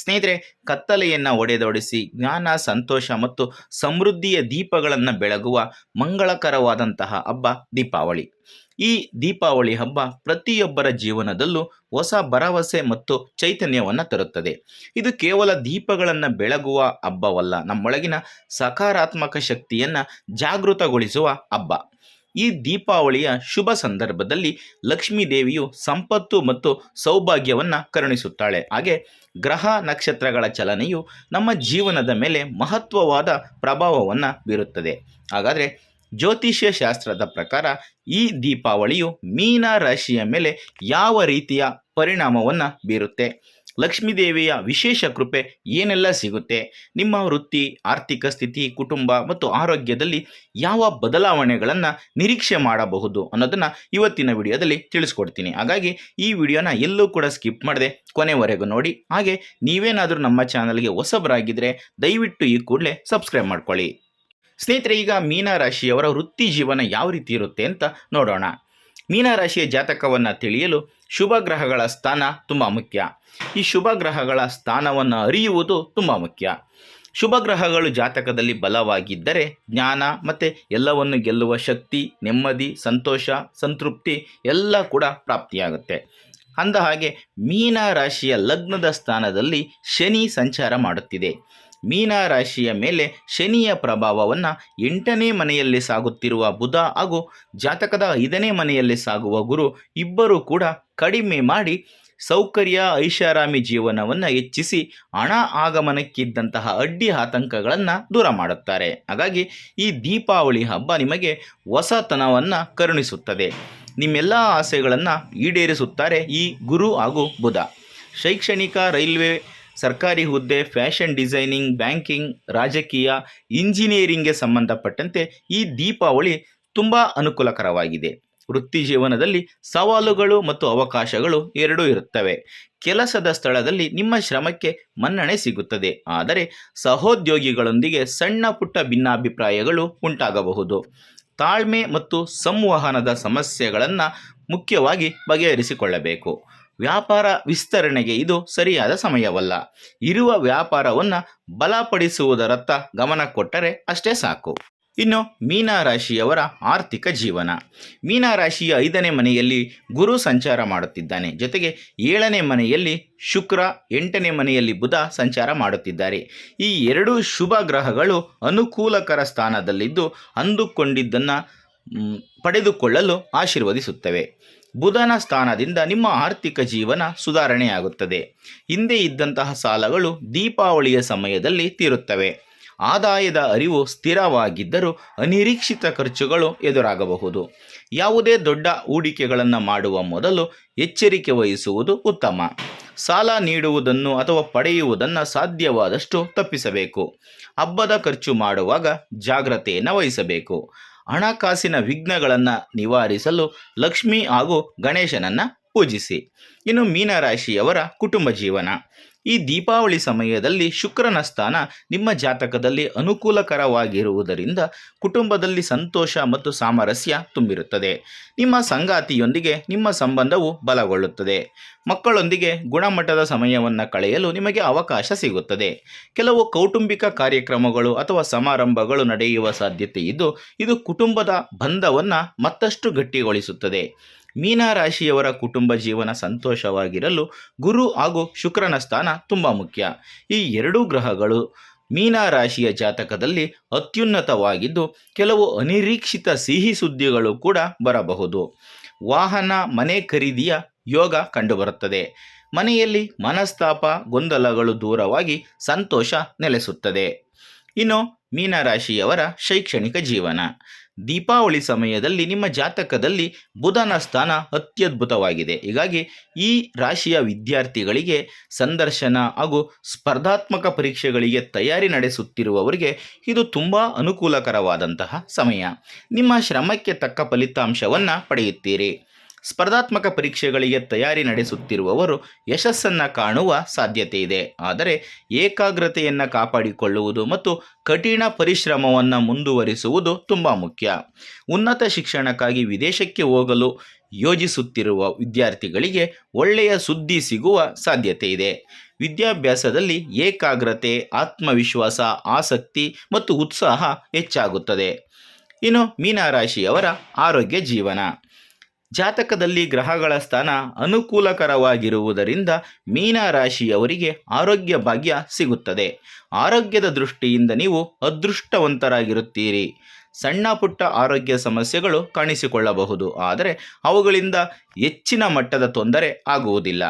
ಸ್ನೇಹಿತರೆ, ಕತ್ತಲೆಯನ್ನು ಒಡೆದೊಡಿಸಿ, ಜ್ಞಾನ, ಸಂತೋಷ ಮತ್ತು ಸಮೃದ್ಧಿಯ ದೀಪಗಳನ್ನು ಬೆಳಗುವ ಮಂಗಳಕರವಾದಂತಹ ಹಬ್ಬ ದೀಪಾವಳಿ. ಈ ದೀಪಾವಳಿ ಹಬ್ಬ ಪ್ರತಿಯೊಬ್ಬರ ಜೀವನದಲ್ಲೂ ಹೊಸ ಭರವಸೆ ಮತ್ತು ಚೈತನ್ಯವನ್ನು ತರುತ್ತದೆ. ಇದು ಕೇವಲ ದೀಪಗಳನ್ನು ಬೆಳಗುವ ಹಬ್ಬವಲ್ಲ, ನಮ್ಮೊಳಗಿನ ಸಕಾರಾತ್ಮಕ ಶಕ್ತಿಯನ್ನು ಜಾಗೃತಗೊಳಿಸುವ ಹಬ್ಬ. ಈ ದೀಪಾವಳಿಯ ಶುಭ ಸಂದರ್ಭದಲ್ಲಿ ಲಕ್ಷ್ಮೀ ದೇವಿಯು ಸಂಪತ್ತು ಮತ್ತು ಸೌಭಾಗ್ಯವನ್ನು ಕರುಣಿಸುತ್ತಾಳೆ. ಹಾಗೆ ಗ್ರಹ ನಕ್ಷತ್ರಗಳ ಚಲನೆಯು ನಮ್ಮ ಜೀವನದ ಮೇಲೆ ಮಹತ್ವವಾದ ಪ್ರಭಾವವನ್ನು ಬೀರುತ್ತದೆ. ಹಾಗಾದರೆ ಜ್ಯೋತಿಷ್ಯ ಶಾಸ್ತ್ರದ ಪ್ರಕಾರ ಈ ದೀಪಾವಳಿಯು ಮೀನ ರಾಶಿಯ ಮೇಲೆ ಯಾವ ರೀತಿಯ ಪರಿಣಾಮವನ್ನು ಬೀರುತ್ತೆ? ಲಕ್ಷ್ಮೀ ದೇವಿಯ ವಿಶೇಷ ಕೃಪೆ ಏನೆಲ್ಲ ಸಿಗುತ್ತೆ? ನಿಮ್ಮ ವೃತ್ತಿ, ಆರ್ಥಿಕ ಸ್ಥಿತಿ, ಕುಟುಂಬ ಮತ್ತು ಆರೋಗ್ಯದಲ್ಲಿ ಯಾವ ಬದಲಾವಣೆಗಳನ್ನು ನಿರೀಕ್ಷೆ ಮಾಡಬಹುದು ಅನ್ನೋದನ್ನು ಇವತ್ತಿನ ವಿಡಿಯೋದಲ್ಲಿ ತಿಳಿಸ್ಕೊಡ್ತೀನಿ. ಹಾಗಾಗಿ ಈ ವಿಡಿಯೋನ ಎಲ್ಲೂ ಕೂಡ ಸ್ಕಿಪ್ ಮಾಡದೆ ಕೊನೆವರೆಗೂ ನೋಡಿ. ಹಾಗೆ ನೀವೇನಾದರೂ ನಮ್ಮ ಚಾನಲ್ಗೆ ಹೊಸಬರಾಗಿದ್ದರೆ ದಯವಿಟ್ಟು ಈ ಕೂಡಲೇ ಸಬ್ಸ್ಕ್ರೈಬ್ ಮಾಡ್ಕೊಳ್ಳಿ. ಸ್ನೇಹಿತರೆ, ಈಗ ಮೀನ ರಾಶಿಯವರ ವೃತ್ತಿ ಜೀವನ ಯಾವ ರೀತಿ ಇರುತ್ತೆ ಅಂತ ನೋಡೋಣ. ಮೀನ ರಾಶಿಯ ಜಾತಕವನ್ನು ತಿಳಿಯಲು ಶುಭ ಗ್ರಹಗಳ ಸ್ಥಾನ ತುಂಬ ಮುಖ್ಯ. ಈ ಶುಭ ಗ್ರಹಗಳ ಸ್ಥಾನವನ್ನು ಅರಿಯುವುದು ತುಂಬ ಮುಖ್ಯ. ಶುಭ ಗ್ರಹಗಳು ಜಾತಕದಲ್ಲಿ ಬಲವಾಗಿದ್ದರೆ ಜ್ಞಾನ ಮತ್ತು ಎಲ್ಲವನ್ನು ಗೆಲ್ಲುವ ಶಕ್ತಿ, ನೆಮ್ಮದಿ, ಸಂತೋಷ, ಸಂತೃಪ್ತಿ ಎಲ್ಲ ಕೂಡ ಪ್ರಾಪ್ತಿಯಾಗುತ್ತೆ. ಅಂದ ಹಾಗೆ ಮೀನ ರಾಶಿಯ ಲಗ್ನದ ಸ್ಥಾನದಲ್ಲಿ ಶನಿ ಸಂಚಾರ ಮಾಡುತ್ತಿದೆ. ಮೀನ ರಾಶಿಯ ಮೇಲೆ ಶನಿಯ ಪ್ರಭಾವವನ್ನು ಎಂಟನೇ ಮನೆಯಲ್ಲಿ ಸಾಗುತ್ತಿರುವ ಬುಧ ಹಾಗೂ ಜಾತಕದ ಐದನೇ ಮನೆಯಲ್ಲಿ ಸಾಗುವ ಗುರು ಇಬ್ಬರೂ ಕೂಡ ಕಡಿಮೆ ಮಾಡಿ ಸೌಕರ್ಯ, ಐಷಾರಾಮಿ ಜೀವನವನ್ನು ಹೆಚ್ಚಿಸಿ ಹಣ ಆಗಮನಕ್ಕಿದ್ದಂತಹ ಅಡ್ಡಿ ಆತಂಕಗಳನ್ನು ದೂರ ಮಾಡುತ್ತಾರೆ. ಹಾಗಾಗಿ ಈ ದೀಪಾವಳಿ ಹಬ್ಬ ನಿಮಗೆ ಹೊಸತನವನ್ನು ಕರುಣಿಸುತ್ತದೆ. ನಿಮ್ಮೆಲ್ಲ ಆಸೆಗಳನ್ನು ಈಡೇರಿಸುತ್ತಾರೆ ಈ ಗುರು ಹಾಗೂ ಬುಧ. ಶೈಕ್ಷಣಿಕ, ರೈಲ್ವೆ ಸರ್ಕಾರಿ ಹುದ್ದೆ, ಫ್ಯಾಷನ್ ಡಿಸೈನಿಂಗ್, ಬ್ಯಾಂಕಿಂಗ್, ರಾಜಕೀಯ, ಇಂಜಿನಿಯರಿಂಗ್ಗೆ ಸಂಬಂಧಪಟ್ಟಂತೆ ಈ ದೀಪಾವಳಿ ತುಂಬ ಅನುಕೂಲಕರವಾಗಿದೆ. ವೃತ್ತಿ ಜೀವನದಲ್ಲಿ ಸವಾಲುಗಳು ಮತ್ತು ಅವಕಾಶಗಳು ಎರಡೂ ಇರುತ್ತವೆ. ಕೆಲಸದ ಸ್ಥಳದಲ್ಲಿ ನಿಮ್ಮ ಶ್ರಮಕ್ಕೆ ಮನ್ನಣೆ ಸಿಗುತ್ತದೆ. ಆದರೆ ಸಹೋದ್ಯೋಗಿಗಳೊಂದಿಗೆ ಸಣ್ಣ ಪುಟ್ಟ ಭಿನ್ನಾಭಿಪ್ರಾಯಗಳು ಉಂಟಾಗಬಹುದು. ತಾಳ್ಮೆ ಮತ್ತು ಸಂವಹನದ ಸಮಸ್ಯೆಗಳನ್ನು ಮುಖ್ಯವಾಗಿ ಬಗೆಹರಿಸಿಕೊಳ್ಳಬೇಕು. ವ್ಯಾಪಾರ ವಿಸ್ತರಣೆಗೆ ಇದು ಸರಿಯಾದ ಸಮಯವಲ್ಲ. ಇರುವ ವ್ಯಾಪಾರವನ್ನು ಬಲಪಡಿಸುವುದರತ್ತ ಗಮನ ಕೊಟ್ಟರೆ ಅಷ್ಟೇ ಸಾಕು. ಇನ್ನು ಮೀನ ರಾಶಿಯವರ ಆರ್ಥಿಕ ಜೀವನ. ಮೀನ ರಾಶಿಯ ಐದನೇ ಮನೆಯಲ್ಲಿ ಗುರು ಸಂಚಾರ ಮಾಡುತ್ತಿದ್ದಾನೆ. ಜೊತೆಗೆ ಏಳನೇ ಮನೆಯಲ್ಲಿ ಶುಕ್ರ, ಎಂಟನೇ ಮನೆಯಲ್ಲಿ ಬುಧ ಸಂಚಾರ ಮಾಡುತ್ತಿದ್ದಾರೆ. ಈ ಎರಡೂ ಶುಭ ಗ್ರಹಗಳು ಅನುಕೂಲಕರ ಸ್ಥಾನದಲ್ಲಿದ್ದು ಅಂದುಕೊಂಡಿದ್ದನ್ನು ಪಡೆದುಕೊಳ್ಳಲು ಆಶೀರ್ವದಿಸುತ್ತವೆ. ಬುಧನ ಸ್ಥಾನದಿಂದ ನಿಮ್ಮ ಆರ್ಥಿಕ ಜೀವನ ಸುಧಾರಣೆಯಾಗುತ್ತದೆ. ಹಿಂದೆ ಇದ್ದಂತಹ ಸಾಲಗಳು ದೀಪಾವಳಿಯ ಸಮಯದಲ್ಲಿ ತೀರುತ್ತವೆ. ಆದಾಯದ ಅರಿವು ಸ್ಥಿರವಾಗಿದ್ದರೂ ಅನಿರೀಕ್ಷಿತ ಖರ್ಚುಗಳು ಎದುರಾಗಬಹುದು. ಯಾವುದೇ ದೊಡ್ಡ ಹೂಡಿಕೆಗಳನ್ನು ಮಾಡುವ ಮೊದಲು ಎಚ್ಚರಿಕೆ ವಹಿಸುವುದು ಉತ್ತಮ. ಸಾಲ ನೀಡುವುದನ್ನು ಅಥವಾ ಪಡೆಯುವುದನ್ನು ಸಾಧ್ಯವಾದಷ್ಟು ತಪ್ಪಿಸಬೇಕು. ಹಬ್ಬದ ಖರ್ಚು ಮಾಡುವಾಗ ಜಾಗ್ರತೆಯನ್ನು ವಹಿಸಬೇಕು. ಹಣಕಾಸಿನ ವಿಘ್ನಗಳನ್ನು ನಿವಾರಿಸಲು ಲಕ್ಷ್ಮಿ ಹಾಗೂ ಗಣೇಶನನ್ನು ಪೂಜಿಸಿ. ಇನ್ನು ಮೀನರಾಶಿಯವರ ಕುಟುಂಬ ಜೀವನ. ಈ ದೀಪಾವಳಿ ಸಮಯದಲ್ಲಿ ಶುಕ್ರನ ಸ್ಥಾನ ನಿಮ್ಮ ಜಾತಕದಲ್ಲಿ ಅನುಕೂಲಕರವಾಗಿರುವುದರಿಂದ ಕುಟುಂಬದಲ್ಲಿ ಸಂತೋಷ ಮತ್ತು ಸಾಮರಸ್ಯ ತುಂಬಿರುತ್ತದೆ. ನಿಮ್ಮ ಸಂಗಾತಿಯೊಂದಿಗೆ ನಿಮ್ಮ ಸಂಬಂಧವು ಬಲಗೊಳ್ಳುತ್ತದೆ. ಮಕ್ಕಳೊಂದಿಗೆ ಗುಣಮಟ್ಟದ ಸಮಯವನ್ನು ಕಳೆಯಲು ನಿಮಗೆ ಅವಕಾಶ ಸಿಗುತ್ತದೆ. ಕೆಲವು ಕೌಟುಂಬಿಕ ಕಾರ್ಯಕ್ರಮಗಳು ಅಥವಾ ಸಮಾರಂಭಗಳು ನಡೆಯುವ ಸಾಧ್ಯತೆ ಇದ್ದು, ಇದು ಕುಟುಂಬದ ಬಂಧವನ್ನು ಮತ್ತಷ್ಟು ಗಟ್ಟಿಗೊಳಿಸುತ್ತದೆ. ಮೀನ ರಾಶಿಯವರ ಕುಟುಂಬ ಜೀವನ ಸಂತೋಷವಾಗಿರಲು ಗುರು ಹಾಗೂ ಶುಕ್ರನ ಸ್ಥಾನ ತುಂಬ ಮುಖ್ಯ. ಈ ಎರಡೂ ಗ್ರಹಗಳು ಮೀನ ರಾಶಿಯ ಜಾತಕದಲ್ಲಿ ಅತ್ಯುನ್ನತವಾಗಿದ್ದು, ಕೆಲವು ಅನಿರೀಕ್ಷಿತ ಸಿಹಿ ಸುದ್ದಿಗಳು ಕೂಡ ಬರಬಹುದು. ವಾಹನ, ಮನೆ ಖರೀದಿಯ ಯೋಗ ಕಂಡುಬರುತ್ತದೆ. ಮನೆಯಲ್ಲಿ ಮನಸ್ತಾಪ, ಗೊಂದಲಗಳು ದೂರವಾಗಿ ಸಂತೋಷ ನೆಲೆಸುತ್ತದೆ. ಇನ್ನು ಮೀನರಾಶಿಯವರ ಶೈಕ್ಷಣಿಕ ಜೀವನ. ದೀಪಾವಳಿ ಸಮಯದಲ್ಲಿ ನಿಮ್ಮ ಜಾತಕದಲ್ಲಿ ಬುಧನ ಸ್ಥಾನ ಅತ್ಯದ್ಭುತವಾಗಿದೆ. ಹೀಗಾಗಿ ಈ ರಾಶಿಯ ವಿದ್ಯಾರ್ಥಿಗಳಿಗೆ ಸಂದರ್ಶನ ಹಾಗೂ ಸ್ಪರ್ಧಾತ್ಮಕ ಪರೀಕ್ಷೆಗಳಿಗೆ ತಯಾರಿ ನಡೆಸುತ್ತಿರುವವರಿಗೆ ಇದು ತುಂಬ ಅನುಕೂಲಕರವಾದಂತಹ ಸಮಯ. ನಿಮ್ಮ ಶ್ರಮಕ್ಕೆ ತಕ್ಕ ಫಲಿತಾಂಶವನ್ನು ಪಡೆಯುತ್ತೀರಿ. ಸ್ಪರ್ಧಾತ್ಮಕ ಪರೀಕ್ಷೆಗಳಿಗೆ ತಯಾರಿ ನಡೆಸುತ್ತಿರುವವರು ಯಶಸ್ಸನ್ನು ಕಾಣುವ ಸಾಧ್ಯತೆ ಇದೆ ಆದರೆ ಏಕಾಗ್ರತೆಯನ್ನು ಕಾಪಾಡಿಕೊಳ್ಳುವುದು ಮತ್ತು ಕಠಿಣ ಪರಿಶ್ರಮವನ್ನು ಮುಂದುವರಿಸುವುದು ತುಂಬ ಮುಖ್ಯ. ಉನ್ನತ ಶಿಕ್ಷಣಕ್ಕಾಗಿ ವಿದೇಶಕ್ಕೆ ಹೋಗಲು ಯೋಜಿಸುತ್ತಿರುವ ವಿದ್ಯಾರ್ಥಿಗಳಿಗೆ ಒಳ್ಳೆಯ ಸುದ್ದಿ ಸಿಗುವ ಸಾಧ್ಯತೆ ಇದೆ ವಿದ್ಯಾಭ್ಯಾಸದಲ್ಲಿ ಏಕಾಗ್ರತೆ, ಆತ್ಮವಿಶ್ವಾಸ, ಆಸಕ್ತಿ ಮತ್ತು ಉತ್ಸಾಹ ಹೆಚ್ಚಾಗುತ್ತದೆ. ಇನ್ನು ಮೀನರಾಶಿಯವರ ಆರೋಗ್ಯ ಜೀವನ. ಜಾತಕದಲ್ಲಿ ಗ್ರಹಗಳ ಸ್ಥಾನ ಅನುಕೂಲಕರವಾಗಿರುವುದರಿಂದ ಮೀನರಾಶಿಯವರಿಗೆ ಆರೋಗ್ಯ ಭಾಗ್ಯ ಸಿಗುತ್ತದೆ. ಆರೋಗ್ಯದ ದೃಷ್ಟಿಯಿಂದ ನೀವು ಅದೃಷ್ಟವಂತರಾಗಿರುತ್ತೀರಿ. ಸಣ್ಣ ಪುಟ್ಟ ಆರೋಗ್ಯ ಸಮಸ್ಯೆಗಳು ಕಾಣಿಸಿಕೊಳ್ಳಬಹುದು. ಆದರೆ ಅವುಗಳಿಂದ ಹೆಚ್ಚಿನ ಮಟ್ಟದ ತೊಂದರೆ ಆಗುವುದಿಲ್ಲ.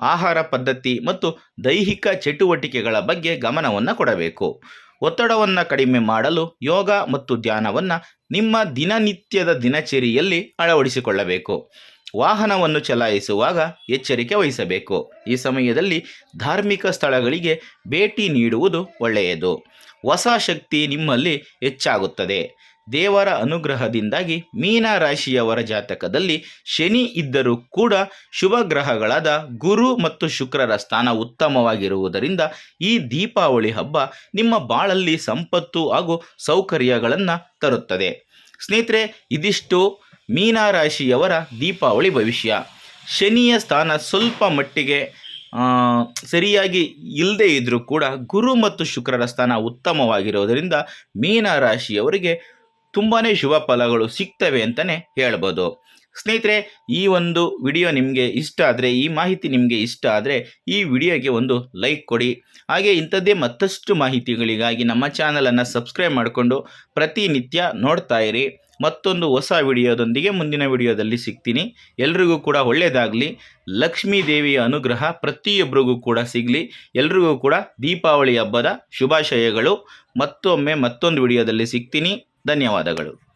ಆಹಾರ ಪದ್ಧತಿ ಮತ್ತು ದೈಹಿಕ ಚಟುವಟಿಕೆಗಳ ಬಗ್ಗೆ ಗಮನವನ್ನು ಕೊಡಬೇಕು. ಒತ್ತಡವನ್ನು ಕಡಿಮೆ ಮಾಡಲು ಯೋಗ ಮತ್ತು ಧ್ಯಾನವನ್ನು ನಿಮ್ಮ ದಿನನಿತ್ಯದ ದಿನಚರಿಯಲ್ಲಿ ಅಳವಡಿಸಿಕೊಳ್ಳಬೇಕು. ವಾಹನವನ್ನು ಚಲಾಯಿಸುವಾಗ ಎಚ್ಚರಿಕೆ ವಹಿಸಬೇಕು. ಈ ಸಮಯದಲ್ಲಿ ಧಾರ್ಮಿಕ ಸ್ಥಳಗಳಿಗೆ ಭೇಟಿ ನೀಡುವುದು ಒಳ್ಳೆಯದು. ಹೊಸ ಶಕ್ತಿ ನಿಮ್ಮಲ್ಲಿ ಹೆಚ್ಚಾಗುತ್ತದೆ. ದೇವರ ಅನುಗ್ರಹದಿಂದಾಗಿ ಮೀನ ರಾಶಿಯವರ ಜಾತಕದಲ್ಲಿ ಶನಿ ಇದ್ದರೂ ಕೂಡ ಶುಭ ಗ್ರಹಗಳಾದ ಗುರು ಮತ್ತು ಶುಕ್ರರ ಸ್ಥಾನ ಉತ್ತಮವಾಗಿರುವುದರಿಂದ ಈ ದೀಪಾವಳಿ ಹಬ್ಬ ನಿಮ್ಮ ಬಾಳಲ್ಲಿ ಸಂಪತ್ತು ಹಾಗೂ ಸೌಕರ್ಯಗಳನ್ನು ತರುತ್ತದೆ. ಸ್ನೇಹಿತರೆ, ಇದಿಷ್ಟು ಮೀನರಾಶಿಯವರ ದೀಪಾವಳಿ ಭವಿಷ್ಯ. ಶನಿಯ ಸ್ಥಾನ ಸ್ವಲ್ಪ ಮಟ್ಟಿಗೆ ಸರಿಯಾಗಿ ಇಲ್ಲದೇ ಇದ್ದರೂ ಕೂಡ ಗುರು ಮತ್ತು ಶುಕ್ರರ ಸ್ಥಾನ ಉತ್ತಮವಾಗಿರೋದರಿಂದ ಮೀನರಾಶಿಯವರಿಗೆ ತುಂಬಾ ಶುಭ ಫಲಗಳು ಸಿಗ್ತವೆ ಅಂತಲೇ ಹೇಳ್ಬೋದು. ಸ್ನೇಹಿತರೆ, ಈ ಒಂದು ವಿಡಿಯೋ ನಿಮಗೆ ಇಷ್ಟ ಆದರೆ, ಈ ಮಾಹಿತಿ ನಿಮಗೆ ಇಷ್ಟ ಆದರೆ, ಈ ವಿಡಿಯೋಗೆ ಒಂದು ಲೈಕ್ ಕೊಡಿ. ಹಾಗೆ ಇಂಥದ್ದೇ ಮತ್ತಷ್ಟು ಮಾಹಿತಿಗಳಿಗಾಗಿ ನಮ್ಮ ಚಾನಲನ್ನು ಸಬ್ಸ್ಕ್ರೈಬ್ ಮಾಡಿಕೊಂಡು ಪ್ರತಿನಿತ್ಯ ನೋಡ್ತಾ ಇರಿ. ಮತ್ತೊಂದು ಹೊಸ ವಿಡಿಯೋದೊಂದಿಗೆ ಮುಂದಿನ ವಿಡಿಯೋದಲ್ಲಿ ಸಿಗ್ತೀನಿ. ಎಲ್ರಿಗೂ ಕೂಡ ಒಳ್ಳೆಯದಾಗಲಿ ಲಕ್ಷ್ಮೀ ದೇವಿಯ ಅನುಗ್ರಹ ಪ್ರತಿಯೊಬ್ಬರಿಗೂ ಕೂಡ ಸಿಗಲಿ. ಎಲ್ರಿಗೂ ಕೂಡ ದೀಪಾವಳಿ ಹಬ್ಬದ ಶುಭಾಶಯಗಳು. ಮತ್ತೊಮ್ಮೆ ಮತ್ತೊಂದು ವಿಡಿಯೋದಲ್ಲಿ ಸಿಗ್ತೀನಿ. ಧನ್ಯವಾದಗಳು.